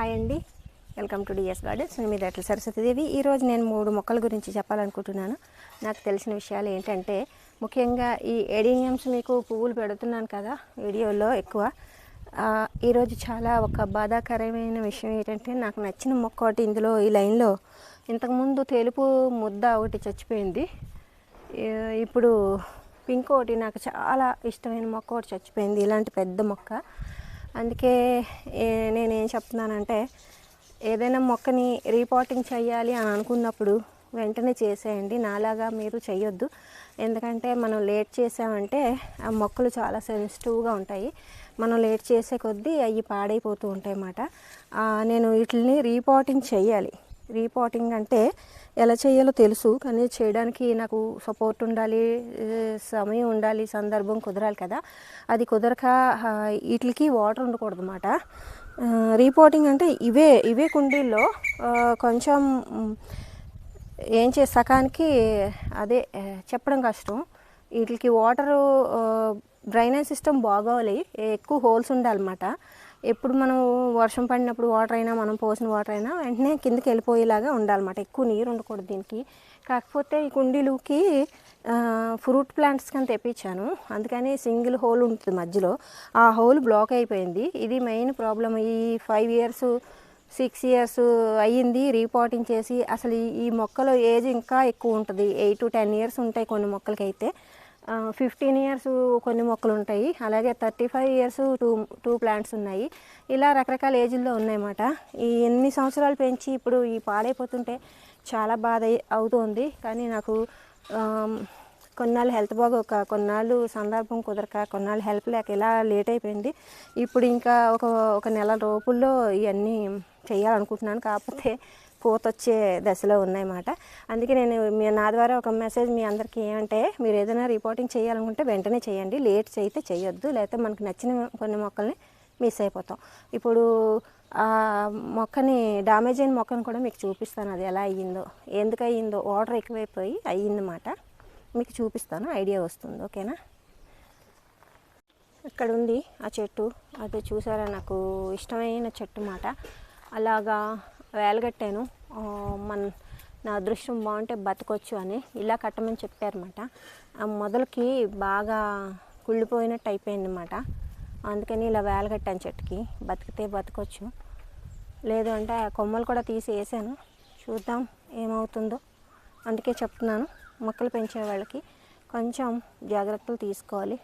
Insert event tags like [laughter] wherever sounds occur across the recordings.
Hi అండి. Welcome to DS gardens నేను మీ దట్ల సరస్వతిదేవి ఈరోజు నేను మూడు మొక్కల గురించి చెప్పాలనుకుంటున్నాను. నాకు తెలిసిన విషయాలు ఏంటంటే ముఖ్యంగా ఈ ఎడీనియమ్స్ మీకు పువ్వులు పెడుతున్నాను కదా వీడియోలో ఎక్కువ. ఈరోజు చాలా ఒక బాధాకరమైన విషయం ఏంటంటే నాకు నచ్చిన మొక్క ఒకటి ఇందులో ఈ లైన్లో. ఇంతకుముందు తెలుపు ముద్ద ఒకటి చచ్చిపోయింది. ఇప్పుడు పింక్ ఒకటి నాకు చాలా ఇష్టమైన మొక్క ఒకటి చచ్చిపోయింది. ఇలాంటి పెద్ద మొక్క. అందుకే నేనేం చెప్తున్నానంటే ఏదైనా మొక్కని రీపాటింగ్ చేయాలి అని అనుకున్నప్పుడు వెంటనే చేసేయండి. నాలాగా మీరు చేయొద్దు ఎందుకంటే మనం లేట్ చేసామంటే ఆ మొక్కలు చాలా సెన్సిటివ్గా ఉంటాయి. మనం లేట్ చేసే కొద్దీ అవి పాడైపోతూ ఉంటాయి అన్నమాట నేను వీటిని రీపాటింగ్ చేయాలి రీపాటింగ్ అంటే ఎలా చేయాలో తెలుసు కానీ చేయడానికి నాకు సపోర్ట్ ఉండాలి సమయం ఉండాలి సందర్భం కుదరాలి కదా. అది కుదరక వీటికి వాటర్ ఉండకూడదు అన్నమాట రీపోటింగ్ అంటే ఇవే ఇవే కుండీల్లో కొంచెం ఏం చే సకానికి అదే చెప్పడం కష్టం. వీటికి వాటరు డ్రైనేజ్ సిస్టమ్ బాగోవాలి ఎక్కువ హోల్స్ ఉండాలన్నమాట. ఎప్పుడు మనం వర్షం పడినప్పుడు వాటర్ అయినా మనం పోసిన వాటర్ అయినా వెంటనే కిందకి వెళ్ళిపోయేలాగా ఉండాలన్నమాట. ఎక్కువ నీరు ఉండకూడదు దీనికి. కాకపోతే ఈ కుండీలుకి ఫ్రూట్ ప్లాంట్స్ కానీ తెప్పించాను. అందుకని సింగిల్ హోల్ ఉంటుంది మధ్యలో. ఆ హోల్ బ్లాక్ అయిపోయింది. ఇది మెయిన్ ప్రాబ్లం ఈ ఫైవ్ ఇయర్స్ సిక్స్ ఇయర్స్ అయ్యింది రీపాటింగ్ చేసి అసలు ఈ- ఈ మొక్కలో ఏజ్ ఇంకా ఎక్కువ ఉంటుంది. ఎయిట్ టు టెన్ ఇయర్స్ ఉంటాయి కొన్ని మొక్కలకైతే. ఫిఫ్టీన్ ఇయర్స్ కొన్ని మొక్కలు ఉంటాయి. అలాగే thirty five years two two plants ఉన్నాయి. ఇలా రకరకాల ఏజ్ల్లో ఉన్నాయన్నమాట. ఈ ఎన్ని సంవత్సరాలు పెంచి ఇప్పుడు ఈ పాడైపోతుంటే చాలా బాధ అవుతుంది. అవుతోంది కానీ నాకు కొన్నాళ్ళు హెల్త్ బాగోక కొన్నాళ్ళు సందర్భం కుదరక కొన్నాళ్ళు హెల్ప్ లేక ఇలా లేట్ అయిపోయింది. ఇప్పుడు ఇంకా ఒక ఒక నెల లోపుల్లో ఇవన్నీ చేయాలనుకుంటున్నాను కాకపోతే పూత వచ్చే దశలో ఉన్నాయన్నమాట. అందుకే నేను మీ నా ద్వారా ఒక మెసేజ్ మీ అందరికీ ఏమంటే మీరు ఏదైనా రిపోర్టింగ్ చేయాలనుకుంటే వెంటనే చేయండి. లేట్ అయితే చేయొద్దు. లేకపోతే మనకు నచ్చిన కొన్ని మొక్కల్ని మిస్ అయిపోతాం. ఇప్పుడు ఆ మొక్కని డామేజ్ అయిన మొక్కను కూడా మీకు చూపిస్తాను అది ఎలా అయ్యిందో ఎందుకు అయ్యిందో. వాటర్ ఎక్కువైపోయి అయ్యిందన్నమాట. మీకు చూపిస్తాను. ఐడియా వస్తుంది. ఓకేనా? ఇక్కడ ఉంది ఆ చెట్టు. అది చూసారా? నాకు ఇష్టమైన చెట్టు మాట అలాగా వేలగట్టాను. మన నా అదృష్టం బాగుంటే బతకొచ్చు అని ఇలా కట్టమని చెప్పారన్నమాట. మొదలకి బాగా కుళ్ళిపోయినట్టు అయిపోయిందన్నమాట. అందుకని ఇలా వేలగట్టాను చెట్టుకి. బతికితే బతకొచ్చు. లేదు అంటే ఆ కొమ్మలు కూడా తీసి వేసాను. చూద్దాం ఏమవుతుందో. అందుకే చెప్తున్నాను మొక్కలు పెంచే వాళ్ళకి కొంచెం జాగ్రత్తలు తీసుకోవాలి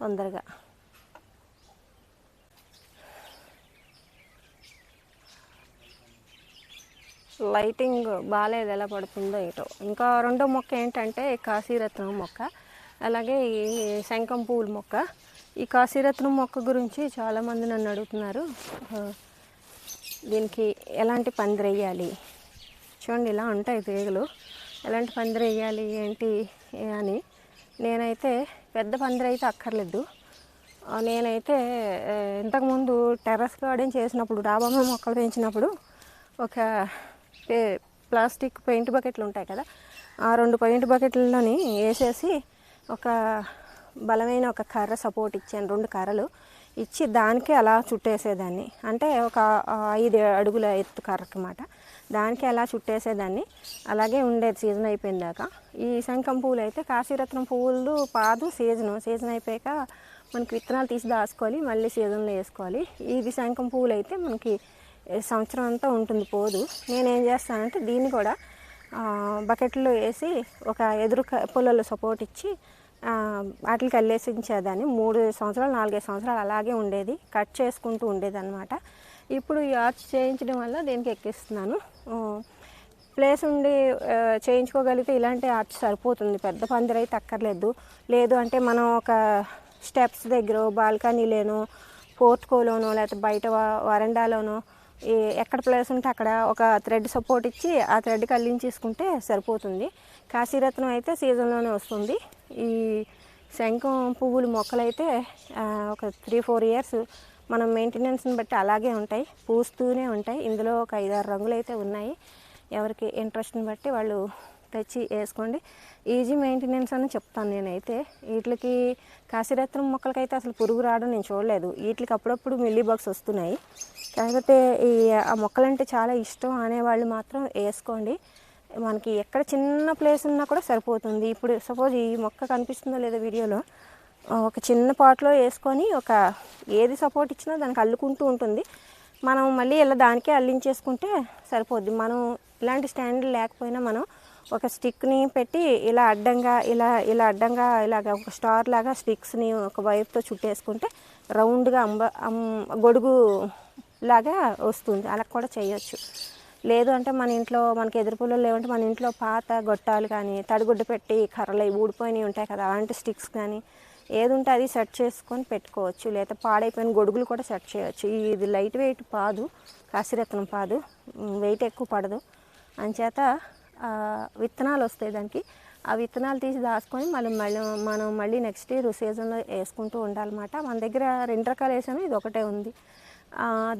తొందరగా. లైటింగ్ బాగాలేదు ఎలా పడుతుందో ఏటో. ఇంకా రెండో మొక్క ఏంటంటే కాశీరత్నం మొక్క. అలాగే ఈ శంఖం పువ్వుల మొక్క. ఈ కాశీరత్నం మొక్క గురించి చాలామంది నన్ను అడుగుతున్నారు. దీనికి ఎలాంటి పందిరి వేయాలి చూడండి ఇలా ఉంటాయి తీగలు ఎలాంటి పందిరి వేయాలి ఏంటి అని. నేనైతే పెద్ద పందిరైతే అక్కర్లేదు. నేనైతే ఇంతకుముందు టెర్రస్ గార్డెన్ చేసినప్పుడు డాబా మొక్కలు పెంచినప్పుడు ఒక ప్లాస్టిక్ పెయింట్ బకెట్లు ఉంటాయి కదా ఆ రెండు పెయింట్ బకెట్లలోని వేసేసి ఒక బలమైన ఒక కర్ర సపోర్ట్ ఇచ్చాను రెండు కర్రలు ఇచ్చి దానికి అలా చుట్టేసేదాన్ని. అంటే ఒక ఐదు అడుగుల ఎత్తు కర్ర అన్నమాట దానికి అలా చుట్టేసేదాన్ని. అలాగే ఉండేది సీజన్ అయిపోయిన దాకా. ఈ శంఖం పువ్వులు అయితే కాశీరత్నం పువ్వులు పాదు సీజన్. సీజన్ అయిపోయాక మనకి విత్తనాలు తీసి దాచుకోవాలి మళ్ళీ సీజన్లో వేసుకోవాలి. ఇది శంఖం పువ్వులు అయితే మనకి సంవత్సరం అంతా ఉంటుంది పోదు. నేనేం చేస్తానంటే దీన్ని కూడా బకెట్లో వేసి ఒక ఎదురు క- సపోర్ట్ ఇచ్చి వాటికి అల్లేసించేదాన్ని. మూడు సంవత్సరాలు నాలుగైదు సంవత్సరాలు అలాగే ఉండేది. కట్ చేసుకుంటూ ఉండేదన్నమాట. ఇప్పుడు ఈ ఆర్చ్ చేయించడం వల్ల దీనికి ఎక్కిస్తున్నాను. ప్లేస్ ఉండి చేయించుకోగలిగితే ఇలాంటి ఆర్చ్ సరిపోతుంది. పెద్ద పందిరి అయితే అక్కర్లేదు. లేదు అంటే మనం ఒక స్టెప్స్ దగ్గర బాల్కనీలోనో పోర్ట్కోలోనో లేకపోతే బయట వరండాలోనో ఈ ఎక్కడ ప్లేస్ ఉంటే అక్కడ ఒక థ్రెడ్ సపోర్ట్ ఇచ్చి ఆ థ్రెడ్కి అల్లించేసుకుంటే సరిపోతుంది. కాశీరత్నం అయితే సీజన్లోనే వస్తుంది. ఈ శంఖం పువ్వులు మొక్కలైతే ఒక త్రీ ఫోర్ ఇయర్స్ మనం మెయింటెనెన్స్ని బట్టి అలాగే ఉంటాయి. పూస్తూనే ఉంటాయి. ఇందులో ఒక ఐదారు రంగులు అయితే ఉన్నాయి. ఎవరికి ఇంట్రెస్ట్ని బట్టి వాళ్ళు తెచ్చి వేసుకోండి ఈజీ మెయింటెనెన్స్ అని చెప్తాను నేనైతే. వీటికి కాశీరత్నం మొక్కలకైతే అసలు పురుగు రావడం నేను చూడలేదు. వీటికి అప్పుడప్పుడు మిల్లీ బగ్స్ వస్తున్నాయి. కాకపోతే ఈ ఆ మొక్కలంటే చాలా ఇష్టం అనేవాళ్ళు మాత్రం వేసుకోండి. మనకి ఎక్కడ చిన్న ప్లేస్ ఉన్నా కూడా సరిపోతుంది. ఇప్పుడు సపోజ్ ఈ మొక్క కనిపిస్తుందో లేదో వీడియోలో ఒక చిన్న పాట్లో వేసుకొని ఒక ఏది సపోర్ట్ ఇచ్చినా దానికి అల్లుకుంటూ ఉంటుంది. మనం మళ్ళీ ఇలా దానికే అల్లించేసుకుంటే సరిపోద్ది. మనం ఇలాంటి స్టాండ్ లేకపోయినా మనం ఒక స్టిక్ని పెట్టి ఇలా అడ్డంగా ఇలా ఇలా అడ్డంగా ఇలాగ ఒక స్టార్ లాగా స్టిక్స్ని ఒక వైపుతో చుట్టేసుకుంటే రౌండ్గా అంబ అం- గొడుగు లాగా వస్తుంది. అలా కూడా చేయొచ్చు. లేదు అంటే మన ఇంట్లో మనకి ఎదురు లేవంటే మన ఇంట్లో పాత గొట్టాలు కానీ తడిగుడ్డ పెట్టి కర్రలు ఊడిపోయినవి ఉంటాయి కదా అలాంటి స్టిక్స్ కానీ ఏది ఉంటే అది సెట్ చేసుకొని పెట్టుకోవచ్చు. లేదా పాడైపోయిన గొడుగులు కూడా సెట్ చేయొచ్చు. ఇది లైట్ వెయిట్ పాదు కాశీరత్నం పాదు వెయిట్ ఎక్కువ పడదు. అంచేత విత్తనాలు వస్తాయి దానికి. ఆ విత్తనాలు తీసి దాచుకొని మళ్ళీ మళ్ళీ మనం మళ్ళీ నెక్స్ట్ ఇయర్ సీజన్లో వేసుకుంటూ ఉండాలన్నమాట. మన దగ్గర రెండు రకాలు వేసాను ఇది ఒకటే ఉంది.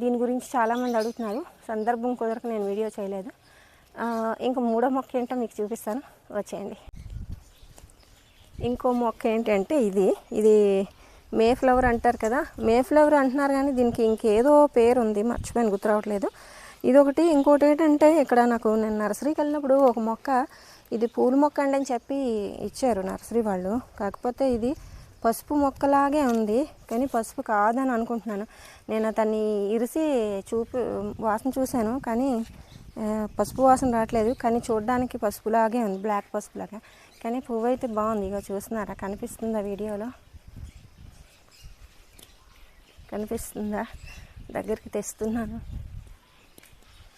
దీని గురించి చాలామంది అడుగుతున్నారు. సందర్భం కుదరక నేను వీడియో చేయలేదు. ఇంకా మూడో మొక్క ఏంటో మీకు చూపిస్తాను. వచ్చేయండి. ఇంకో మొక్క ఏంటంటే ఇది. ఇది మే ఫ్లవర్ అంటారు కదా. మే ఫ్లవర్ అంటున్నారు కానీ దీనికి ఇంకేదో పేరు ఉంది. మర్చిపోయాను గుర్తు ఇదొకటి. ఇది ఒకటి ఇంకోటి ఏంటంటే ఇక్కడ నాకు నేను నర్సరీకి వెళ్ళినప్పుడు ఒక మొక్క ఇది పూల మొక్క అండి అని చెప్పి ఇచ్చారు నర్సరీ వాళ్ళు. కాకపోతే ఇది పసుపు మొక్కలాగే ఉంది కానీ పసుపు కాదని అనుకుంటున్నాను. నేను అతన్ని ఇరిసి చూపి వాసన చూశాను కానీ పసుపు వాసన రావట్లేదు. కానీ చూడడానికి పసుపులాగే ఉంది బ్లాక్ పసుపులాగా. కానీ పువ్వు అయితే బాగుంది. ఇక చూస్తున్నారా? కనిపిస్తుందా వీడియోలో? కనిపిస్తుందా? దగ్గరికి తెస్తున్నాను.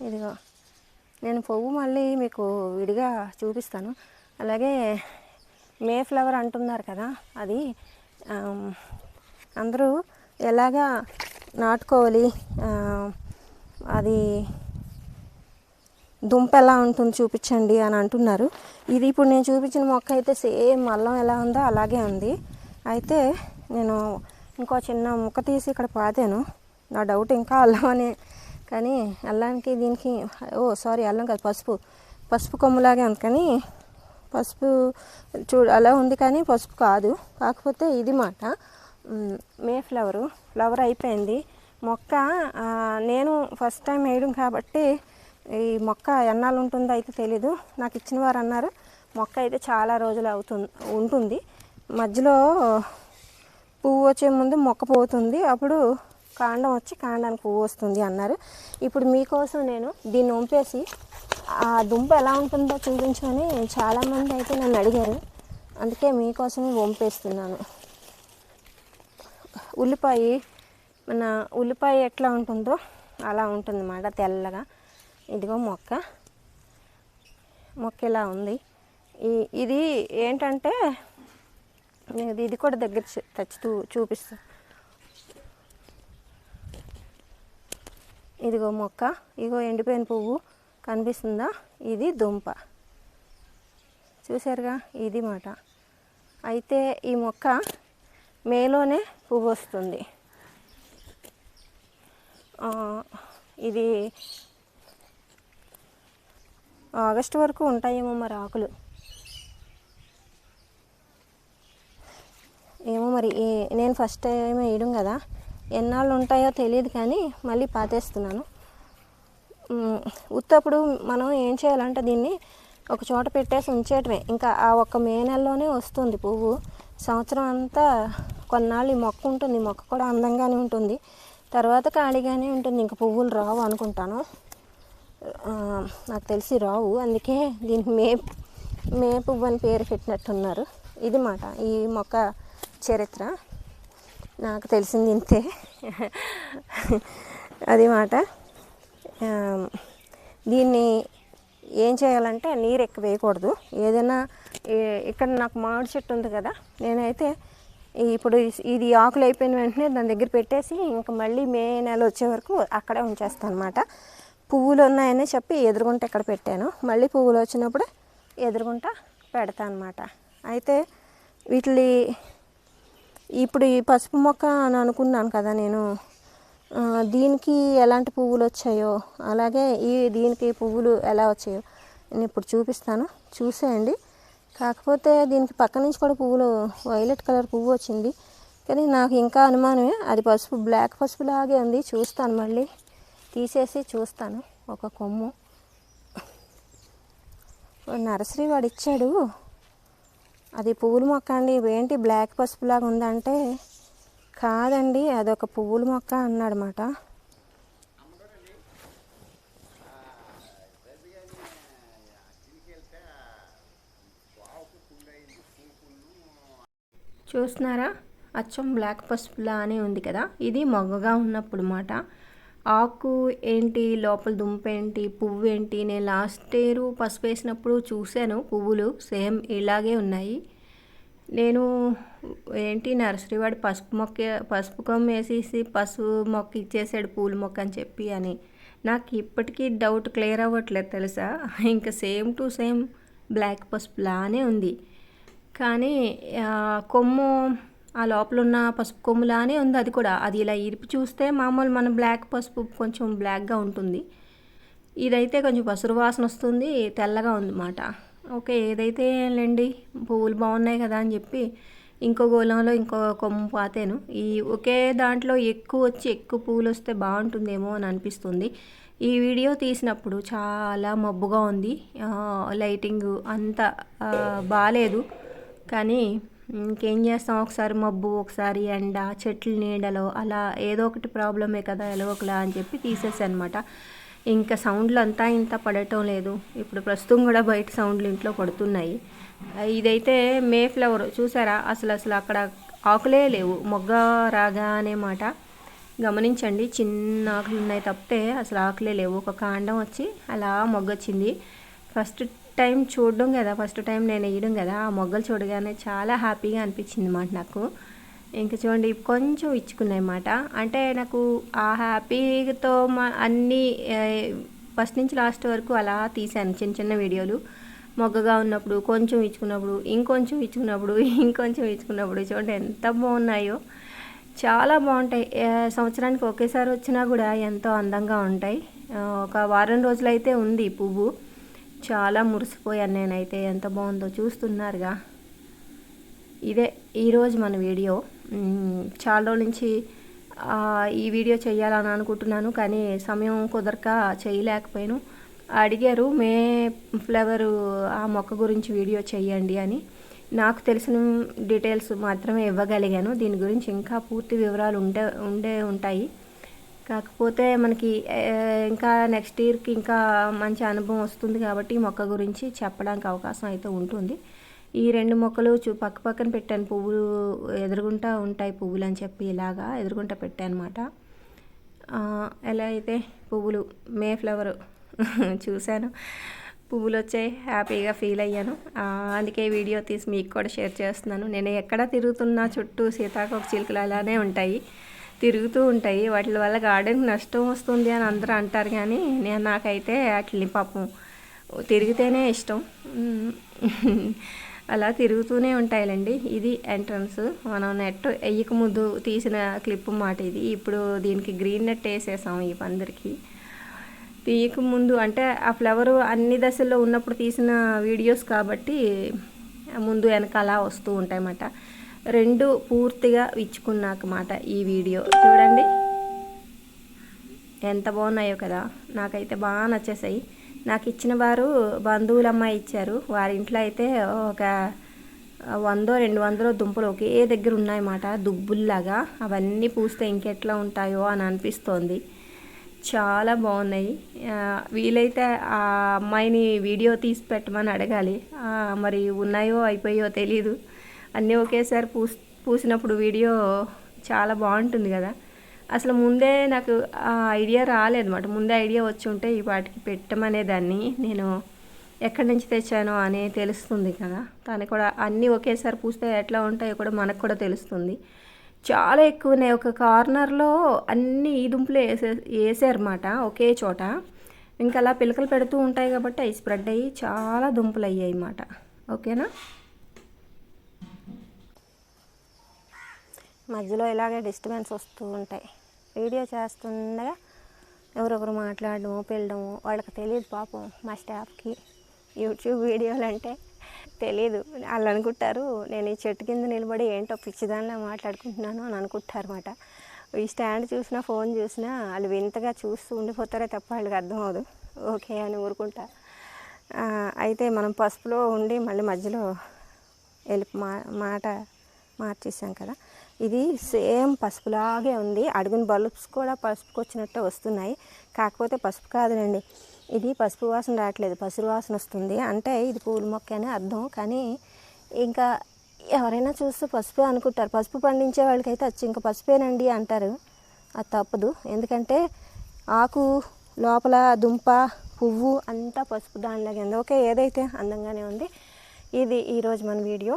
ఇదిగో. నేను పువ్వు మళ్ళీ మీకు విడిగా చూపిస్తాను. అలాగే మే ఫ్లవర్ అంటున్నారు కదా అది అందరూ ఎలాగా నాటుకోవాలి అది దుంప ఎలా ఉంటుంది చూపించండి అని అంటున్నారు. ఇది ఇప్పుడు నేను చూపించిన మొక్క అయితే సేమ్ అల్లం ఎలా ఉందో అలాగే ఉంది. అయితే నేను ఇంకో చిన్న ముక్క తీసి ఇక్కడ పాతాను. నా డౌట్ ఇంకా అల్లం అని కానీ అల్లానికి దీనికి ఓ సారీ అల్లం కాదు పసుపు. పసుపు కొమ్ములాగే ఉంది కానీ పసుపు చూ అలా ఉంది కానీ పసుపు కాదు. కాకపోతే ఇది మాట మే ఫ్లవరు. ఫ్లవర్ అయిపోయింది. మొక్క నేను ఫస్ట్ టైం వేయడం కాబట్టి ఈ మొక్క ఎన్నాళ్ళు ఉంటుందో అయితే తెలీదు. నాకు ఇచ్చిన వారు అన్నారు మొక్క అయితే చాలా రోజులు అవుతుంది ఉంటుంది. మధ్యలో పువ్వు వచ్చే ముందు మొక్క పోతుంది. అప్పుడు కాండం వచ్చి కాండానికి పువ్వు వస్తుంది అన్నారు. ఇప్పుడు మీకోసం నేను దీన్ని వంపేసి ఆ దుంప ఎలా ఉంటుందో చూపించమని చాలామంది అయితే నన్ను అడిగారు. అందుకే మీకోసం వంపేస్తున్నాను. ఉల్లిపాయ మన ఉల్లిపాయ ఎట్లా ఉంటుందో అలా ఉంటుందన్నమాట తెల్లగా. ఇదిగో మొక్క. మొక్క ఇలా ఉంది. ఈ ఇది ఏంటంటే ఇది కూడా దగ్గర తెచ్చి చూపిస్తాను ఇదిగో మొక్క ఇగో ఎండిపోయిన పువ్వు కనిపిస్తుందా? ఇది దుంప. చూసారుగా ఇది మాట. అయితే ఈ మొక్క మేలోనే పువ్వు వస్తుంది. ఇది ఆగస్టు వరకు ఉంటాయేమో మరి ఆకులు. ఏమో మరి ఏ- నేను ఫస్ట్ టైం వేయడం కదా. ఎన్నాళ్ళు ఉంటాయో తెలియదు కానీ మళ్ళీ పాతేస్తున్నాను. ఉత్తప్పుడు మనం ఏం చేయాలంటే దీన్ని ఒక చోట పెట్టేసి ఉంచేయటమే ఇంకా ఆ ఒక్క మే నెలలోనే వస్తుంది పువ్వు. సంవత్సరం అంతా కొన్నాళ్ళు ఈ మొక్క ఉంటుంది. మొక్క కూడా అందంగానే ఉంటుంది. తర్వాత ఖాళీగానే ఉంటుంది. ఇంకా పువ్వులు రావు అనుకుంటాను. నాకు తెలిసి రావు. అందుకే దీనికి మే మే పువ్వు అని పేరు పెట్టినట్టున్నారు. ఇది మాట. ఈ మొక్క చరిత్ర. నాకు తెలిసింది ఇంతే. అది మాట. దీన్ని ఏం చేయాలంటే నీరు ఎక్కువ వేయకూడదు. ఏదైనా ఇక్కడ నాకు మామిడి చెట్టు ఉంది కదా నేనైతే ఇప్పుడు ఇది ఆకులు అయిపోయిన వెంటనే దాని దగ్గర పెట్టేసి ఇంకా మళ్ళీ మే నెల వచ్చే వరకు అక్కడే ఉంచేస్తాను అనమాట పువ్వులు ఉన్నాయని చెప్పి ఎదురుగుంట ఇక్కడ పెట్టాను. మళ్ళీ పువ్వులు వచ్చినప్పుడు ఎదురుగుంట పెడతాను అనమాట అయితే వీటి ఇప్పుడు ఈ పసుపు మొక్క అని అనుకున్నాను కదా నేను. దీనికి ఎలాంటి పువ్వులు వచ్చాయో అలాగే ఈ దీనికి పువ్వులు ఎలా వచ్చాయో నేను ఇప్పుడు చూపిస్తాను. చూసేయండి. కాకపోతే దీనికి పక్క నుంచి కూడా పువ్వులు వైలెట్ కలర్ పువ్వు వచ్చింది. కానీ నాకు ఇంకా అనుమానమే. అది పసుపు బ్లాక్ పసుపు లాగే ఉంది. చూస్తాను మళ్ళీ. తీసేసి చూస్తాను. ఒక కొమ్ము. నర్సరీ వాడు ఇచ్చాడు. అది పువ్వుల మొక్క అండి. ఇవేంటి బ్లాక్ పసుపులాగా ఉందంటే కాదండి అదొక పువ్వుల మొక్క అన్నాడనమాట చూస్తున్నారా? అచ్చం బ్లాక్ పసుపులా అని ఉంది కదా. ఇది మొగ్గగా ఉన్నప్పుడు మాట. ఆకు ఏంటి లోపల దుంప ఏంటి పువ్వు ఏంటి? నేను లాస్ట్ ఇయర్ పసుపు వేసినప్పుడు చూశాను పువ్వులు సేమ్ ఇలాగే ఉన్నాయి. నేను ఏంటి నర్సరీ వాడు పసుపు మొక్క పసుపు కొమ్మ వేసేసి పసుపు మొక్క ఇచ్చేసాడు పూల మొక్క అని చెప్పి అని. నాకు ఇప్పటికీ డౌట్ క్లియర్ అవ్వట్లేదు తెలుసా? ఇంకా సేమ్ టు సేమ్ బ్లాక్ పసుపు లానే ఉంది. కానీ కొమ్ము ఆ లోపల ఉన్న పసుపు కొమ్ములానే ఉంది అది కూడా. అది ఇలా ఇరిపి చూస్తే మామూలు మన బ్లాక్ పసుపు కొంచెం బ్లాక్గా ఉంటుంది. ఇదైతే కొంచెం పసురు వాసన వస్తుంది తెల్లగా ఉందన్నమాట. ఓకే ఏదైతే లేండి పువ్వులు బాగున్నాయి కదా అని చెప్పి ఇంకో గోళంలో ఇంకో కొమ్ము పాతాను. ఈ ఒకే దాంట్లో ఎక్కువ వచ్చి ఎక్కువ పువ్వులు వస్తే బాగుంటుందేమో అని అనిపిస్తుంది. ఈ వీడియో తీసినప్పుడు చాలా మబ్బుగా ఉంది. లైటింగ్ అంత బాగాలేదు కానీ ఇంకేం చేస్తాం? ఒకసారి మబ్బు ఒకసారి ఎండ చెట్ల నీడలో అలా ఏదో ఒకటి ప్రాబ్లమే కదా ఎలవకలా అని చెప్పి తీసేసాను అనమాట ఇంకా సౌండ్లు అంతా ఇంత పడటం లేదు. ఇప్పుడు ప్రస్తుతం కూడా బయట సౌండ్లు ఇంట్లో పడుతున్నాయి. ఇదైతే మే ఫ్లవర్ చూసారా? అసలు అసలు అక్కడ ఆకులే లేవు. మొగ్గ రాగా అనే మాట గమనించండి చిన్న ఆకులు ఉన్నాయి తప్పితే అసలు ఆకులే లేవు. ఒక కాండం వచ్చి అలా మొగ్గొచ్చింది. ఫస్ట్ టైం చూడడం కదా ఫస్ట్ టైం నేను వేయడం కదా ఆ మొగ్గలు చూడగానే చాలా హ్యాపీగా అనిపించింది అన్నమాట నాకు. ఇంకా చూడండి కొంచెం ఇచ్చుకున్నాయి అన్నమాట అంటే నాకు ఆ హ్యాపీతో మా అన్నీ ఫస్ట్ నుంచి లాస్ట్ వరకు అలా తీశాను చిన్న చిన్న వీడియోలు. మొగ్గగా ఉన్నప్పుడు కొంచెం ఇచ్చుకున్నప్పుడు ఇంకొంచెం ఇచ్చుకున్నప్పుడు [laughs] ఇంకొంచెం ఇచ్చుకున్నప్పుడు చూడండి ఎంత బాగున్నాయో. చాలా బాగుంటాయి. సంవత్సరానికి ఒకేసారి వచ్చినా కూడా ఎంతో అందంగా ఉంటాయి. ఒక వారం రోజులైతే ఉంది పువ్వు. చాలా మురిసిపోయాను నేనైతే. ఎంత బాగుందో చూస్తున్నారుగా. ఇదే ఈరోజు మన వీడియో. చాలా రోజుల నుంచి ఈ వీడియో చేయాలని అనుకుంటున్నాను కానీ సమయం కుదరక చేయలేకపోయాను. అడిగారు మే ఫ్లవర్ ఆ మొక్క గురించి వీడియో చేయండి అని. నాకు తెలిసిన డీటెయిల్స్ మాత్రమే ఇవ్వగలిగాను. దీని గురించి ఇంకా పూర్తి వివరాలు ఉండే ఉండే ఉంటాయి. కాకపోతే మనకి ఇంకా నెక్స్ట్ ఇయర్కి ఇంకా మంచి అనుభవం వస్తుంది కాబట్టి మొక్క గురించి చెప్పడానికి అవకాశం అయితే ఉంటుంది. ఈ రెండు మొక్కలు చూ పక్క పక్కన పెట్టాను పువ్వులు ఎదురుగుంటా ఉంటాయి పువ్వులు అని చెప్పి ఇలాగా ఎదురుగుంటా పెట్టాను అనమాట ఎలా అయితే పువ్వులు మే ఫ్లవర్ [laughs] చూశాను. పువ్వులు వచ్చాయి హ్యాపీగా ఫీల్ అయ్యాను. అందుకే వీడియో తీసి మీకు కూడా షేర్ చేస్తున్నాను. నేను ఎక్కడ తిరుగుతున్నా చుట్టూ సీతాకోక చిలుకలు అలానే ఉంటాయి. తిరుగుతూ ఉంటాయి. వాటి వల్ల గార్డెన్కి నష్టం వస్తుంది అని అందరూ అంటారు కానీ నేను నాకైతే వాటిని పాపం తిరిగితేనే ఇష్టం. అలా తిరుగుతూనే ఉంటాయిలండి. ఇది ఎంట్రన్స్ మనం నెట్ ఎయ్యక ముందు తీసిన క్లిప్ మాట ఇది. ఇప్పుడు దీనికి గ్రీన్ నెట్ వేసేసాం ఈ పందిరికి తీయక ముందు అంటే ఆ ఫ్లవర్ అన్ని దశల్లో ఉన్నప్పుడు తీసిన వీడియోస్ కాబట్టి ముందు వెనక అలా వస్తూ ఉంటాయన్నమాట. రెండు పూర్తిగా విచ్చుకున్నాకమాట ఈ వీడియో. చూడండి. ఎంత బాగున్నాయో కదా. నాకైతే బాగా నచ్చేసాయి. నాకు ఇచ్చిన వారు బంధువుల అమ్మాయి ఇచ్చారు. వారి ఇంట్లో అయితే ఒక వందో రెండు వందలో దుంపలు ఒకే దగ్గర ఉన్నాయన్నమాట. దుబ్బుల్లాగా అవన్నీ పూస్తే ఇంకెట్లా ఉంటాయో అని అనిపిస్తోంది. చాలా బాగున్నాయి. వీలైతే ఆ అమ్మాయిని వీడియో తీసి పెట్టమని అడగాలి. మరి ఉన్నాయో అయిపోయో తెలీదు. అన్నీ ఒకేసారి పూస్ పూసినప్పుడు వీడియో చాలా బాగుంటుంది కదా. అసలు ముందే నాకు ఆ ఐడియా రాలేదన్నమాట. ముందే ఐడియా వచ్చి ఉంటే ఈ వాటికి పెట్టమనేదాన్ని నేను ఎక్కడి నుంచి తెచ్చానో అని తెలుస్తుంది కదా. తను కూడా అన్నీ ఒకేసారి పూస్తే ఎట్లా ఉంటాయో కూడా మనకు కూడా తెలుస్తుంది. చాలా ఎక్కువనే ఒక కార్నర్లో అన్ని ఈ దుంపలు వేసే వేసారన్నమాట ఒకే చోట. ఇంకా అలా పిలకలు పెడుతూ ఉంటాయి కాబట్టి అవి స్ప్రెడ్ అయ్యి చాలా దుంపలు అయ్యాయి అన్నమాట ఓకేనా? మధ్యలో ఇలాగే డిస్టర్బెన్స్ వస్తూ ఉంటాయి. వీడియో చేస్తుండగా ఎవరొకరు మాట్లాడడము పిల్లడము వాళ్ళకి తెలియదు పాపం మా స్టాఫ్కి. యూట్యూబ్ వీడియోలు అంటే తెలియదు వాళ్ళు అనుకుంటారు నేను ఈ చెట్టు కింద నిలబడి ఏంటో పిచ్చిదానిలా మాట్లాడుకుంటున్నాను అని అనుకుంటారన్నమాట. ఈ స్టాండ్ చూసినా ఫోన్ చూసినా వాళ్ళు వింతగా చూస్తూ ఉండిపోతారే తప్ప వాళ్ళకి అర్థం అవ్వదు. ఓకే అని ఊరుకుంటా. అయితే మనం పసుపులో ఉండి మళ్ళీ మధ్యలో వెళ్ళి మా మాట మార్చేసాం కదా. ఇది సేమ్ పసుపులాగే ఉంది. అడుగున బల్బ్స్ కూడా పసుపుకి వచ్చినట్టే వస్తున్నాయి. కాకపోతే పసుపు కాదులేండి. ఇది పసుపు వాసన రావట్లేదు. పసుపు వాసన వస్తుంది. అంటే ఇది పూల మొక్క అని అర్థం. కానీ ఇంకా ఎవరైనా చూస్తే పసుపే అనుకుంటారు. పసుపు పండించే వాళ్ళకైతే వచ్చి ఇంకా పసుపేనండి అంటారు. అది తప్పదు. ఎందుకంటే ఆకు లోపల దుంప పువ్వు అంతా పసుపు దానిలాగే ఉంది. ఓకే ఏదైతే అందంగానే ఉంది. ఇది ఈరోజు మన వీడియో.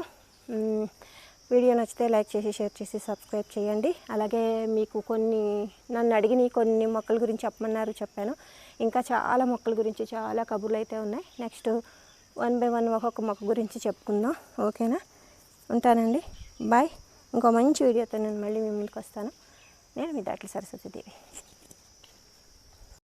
వీడియో నచ్చితే లైక్ చేసి షేర్ చేసి సబ్స్క్రైబ్ చేయండి. అలాగే మీకు కొన్ని నన్ను అడిగిన కొన్ని మొక్కల గురించి చెప్పమన్నారు చెప్పాను. ఇంకా చాలా మొక్కల గురించి చాలా కబుర్లు అయితే ఉన్నాయి. నెక్స్ట్ వన్ బై వన్ ఒక్కొక్క మొక్క గురించి చెప్పుకుందాం. ఓకేనా? ఉంటానండి. బాయ్. ఇంకో మంచి వీడియోతో నేను మళ్ళీ మీ ముందుకు వస్తాను. నేను మీ దాట్ల సరస్వతి దేవి.